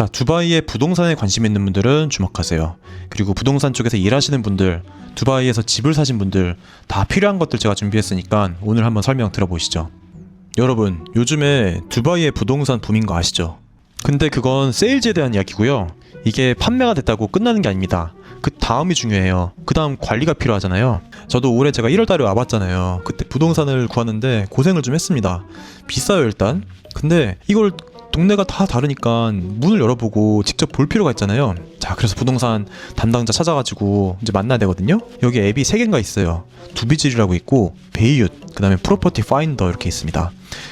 자, 두바이에 부동산에 관심 있는 분들은 주목하세요. 그리고 부동산 쪽에서 일하시는 분들, 두바이에서 집을 사신 분들 다 필요한 것들 제가 준비했으니까 오늘 한번 설명 들어보시죠. 여러분, 요즘에 두바이의 부동산 붐인 거 아시죠? 근데 그건 세일즈에 대한 이야기고요. 이게 판매가 됐다고 끝나는 게 아닙니다. 그 다음이 중요해요. 그 다음 관리가 필요하잖아요. 저도 올해 제가 1월 달에 와봤잖아요. 그때 부동산을 구하는데 고생을 좀 했습니다. 비싸요, 일단. 근데 이걸 동네가 다 다르니까 문을 열어보고 직접 볼 필요가 있잖아요. 자, 그래서 부동산 담당자 찾아가지고 이제 만나야 되거든요. 여기 앱이 세 개가 있어요. 두비질이라고 있고 베이윷, 그다음에 프로퍼티 파인더 이렇게 있습니다.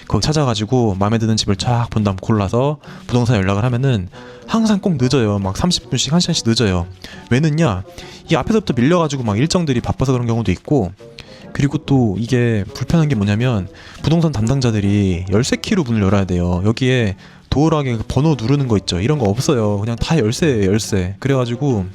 거기 찾아가지고 마음에 드는 집을 쫙 본 다음 골라서 부동산 연락을 하면은 항상 꼭 늦어요. 막 30분씩 1시간씩 늦어요. 왜 늦냐? 이 앞에서부터 밀려가지고 막 일정들이 바빠서 그런 경우도 있고 그리고 또 이게 불편한 게 뭐냐면 부동산 담당자들이 열쇠 키로 문을 열어야 돼요. 여기에 도어락에 그 번호 누르는 거 있죠. 이런 거 없어요. 그냥 다 열쇠예요, 열쇠. 그래가지고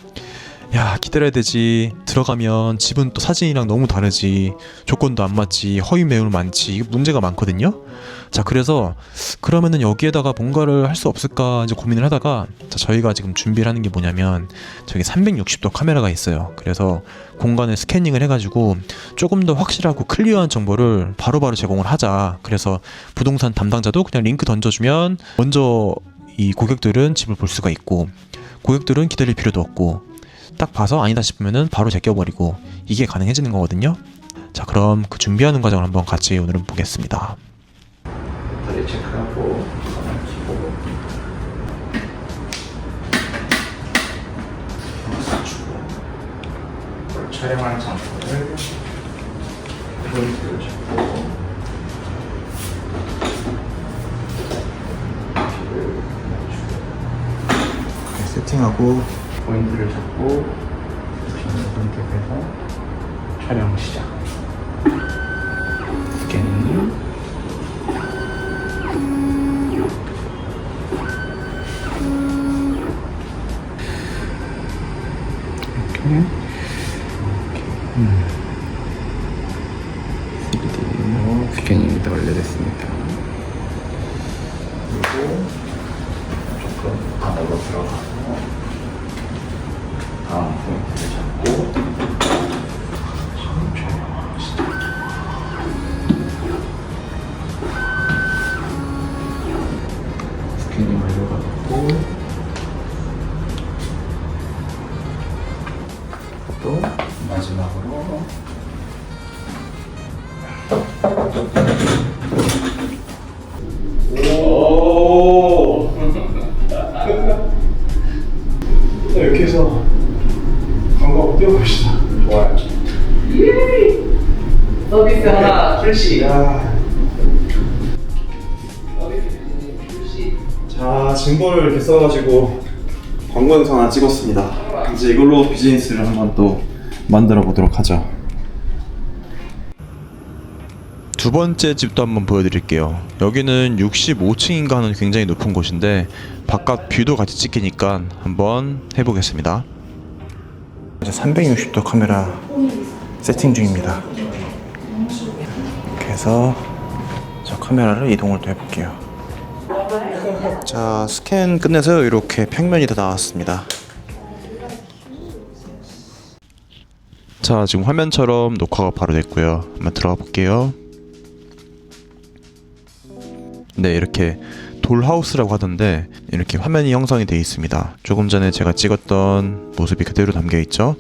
야 기다려야 되지. 들어가면 집은 또 사진이랑 너무 다르지. 조건도 안 맞지. 허위 매물 많지. 문제가 많거든요. 자 그래서 그러면은 여기에다가 뭔가를 할 수 없을까 이제 고민을 하다가 자 저희가 지금 준비를 하는 게 뭐냐면 저기 360도 카메라가 있어요. 그래서 공간을 스캐닝을 해가지고 조금 더 확실하고 클리어한 정보를 바로바로 제공을 하자. 그래서 부동산 담당자도 그냥 링크 던져주면 먼저 이 고객들은 집을 볼 수가 있고 고객들은 기다릴 필요도 없고 딱 봐서 아니다 싶으면은 바로 제껴버리고 이게 가능해지는 거거든요. 자 그럼 그 준비하는 과정을 한번 같이 오늘은 보겠습니다. 다리 체크하고 키고. 맞추고. 촬영할 장소를 포인트를 잡고. 맞추고. 세팅하고 포인트를 잡고 비는 선택해서 촬영 시작. 스캐닝 이렇게. 음. 3D로 스캐닝이 다 완료됐습니다. 그리고 조금 안으로 들어가서 다음 포인트를 잡고 스캐닝 완료가 됐고 또 마지막으로 띄워봅시다 좋아요 서비스 하나 출시. 야. 서비스 출시. 자 증거를 이렇게 써가지고 광고 영상 하나 찍었습니다. 이제 이걸로 비즈니스를 한번 또 만들어 보도록 하죠. 두 번째 집도 한번 보여드릴게요. 여기는 65층인가 하는 굉장히 높은 곳인데 바깥 뷰도 같이 찍히니까 한번 해보겠습니다. 이제 360도 카메라 세팅 중입니다. 이렇게 해서 저 카메라를 이동을 또 해볼게요. 자 스캔 끝내서 이렇게 평면이 다 나왔습니다 자 지금 화면처럼 녹화가 바로 됐고요 한번 들어가 볼게요 네 이렇게 돌하우스라고 하던데 이렇게 화면이 형성이 되어 있습니다 조금 전에 제가 찍었던 모습이 그대로 담겨 있죠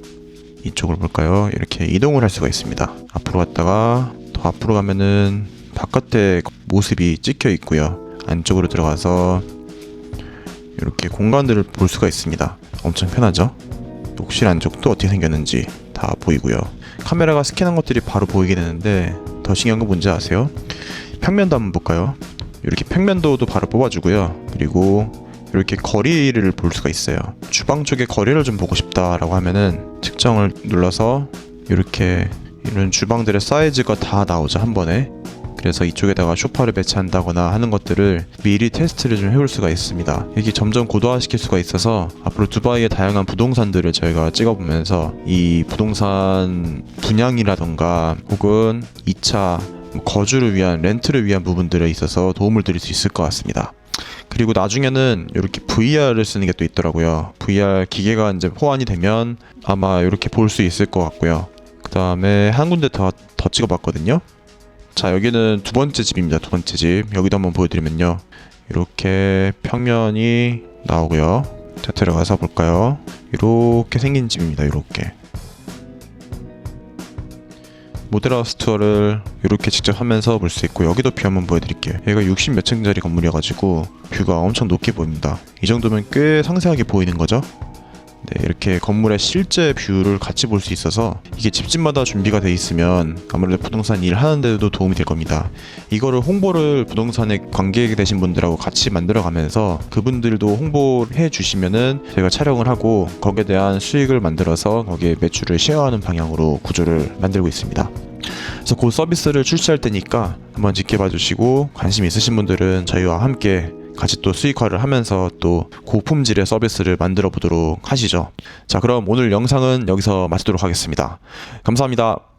이쪽을 볼까요 이렇게 이동을 할 수가 있습니다 앞으로 갔다가 더 앞으로 가면은 바깥에 모습이 찍혀 있고요 안쪽으로 들어가서 이렇게 공간들을 볼 수가 있습니다. 엄청 편하죠? 욕실 안쪽도 어떻게 생겼는지 다 보이고요. 카메라가 스캔한 것들이 바로 보이게 되는데 더 신기한 건 뭔지 아세요? 평면도 한번 볼까요? 이렇게 평면도도 바로 뽑아주고요. 그리고 이렇게 거리를 볼 수가 있어요. 주방 쪽의 거리를 좀 보고 싶다라고 하면은 측정을 눌러서 이렇게 이런 주방들의 사이즈가 다 나오죠 한 번에. 그래서 이쪽에다가 쇼파를 배치한다거나 하는 것들을 미리 테스트를 좀 해볼 수가 있습니다. 이게 점점 고도화시킬 수가 있어서 앞으로 두바이의 다양한 부동산들을 저희가 찍어보면서 이 부동산 분양이라던가 혹은 2차 거주를 위한 렌트를 위한 부분들에 있어서 도움을 드릴 수 있을 것 같습니다. 그리고 나중에는 이렇게 VR을 쓰는 게 또 있더라고요. VR 기계가 이제 호환이 되면 아마 이렇게 볼 수 있을 것 같고요. 그 다음에 한 군데 더, 더 찍어봤거든요. 자 여기는 두 번째 집입니다. 두 번째 집 여기도 한번 보여드리면요. 이렇게 평면이 나오고요. 자 들어가서 볼까요? 이렇게 생긴 집입니다. 이렇게 모델하우스 투어를 이렇게 직접 하면서 볼 수 있고 여기도 뷰 한번 보여드릴게요. 여기가 60 몇 층짜리 건물이어가지고 뷰가 엄청 높게 보입니다. 이 정도면 꽤 상세하게 보이는 거죠. 네, 이렇게 건물의 실제 뷰를 같이 볼 수 있어서 이게 집집마다 준비가 돼 있으면 아무래도 부동산 일 하는데도 도움이 될 겁니다. 이거를 홍보를 부동산에 관계되신 되신 분들하고 같이 만들어 가면서 그분들도 홍보해 주시면은 저희가 촬영을 하고 거기에 대한 수익을 만들어서 거기에 매출을 쉐어하는 방향으로 구조를 만들고 있습니다. 그래서 그 서비스를 출시할 때니까 한번 지켜봐 주시고 관심 있으신 분들은 저희와 함께 같이 또 수익화를 하면서 또 고품질의 서비스를 만들어 보도록 하시죠. 자, 그럼 오늘 영상은 여기서 마치도록 하겠습니다. 감사합니다.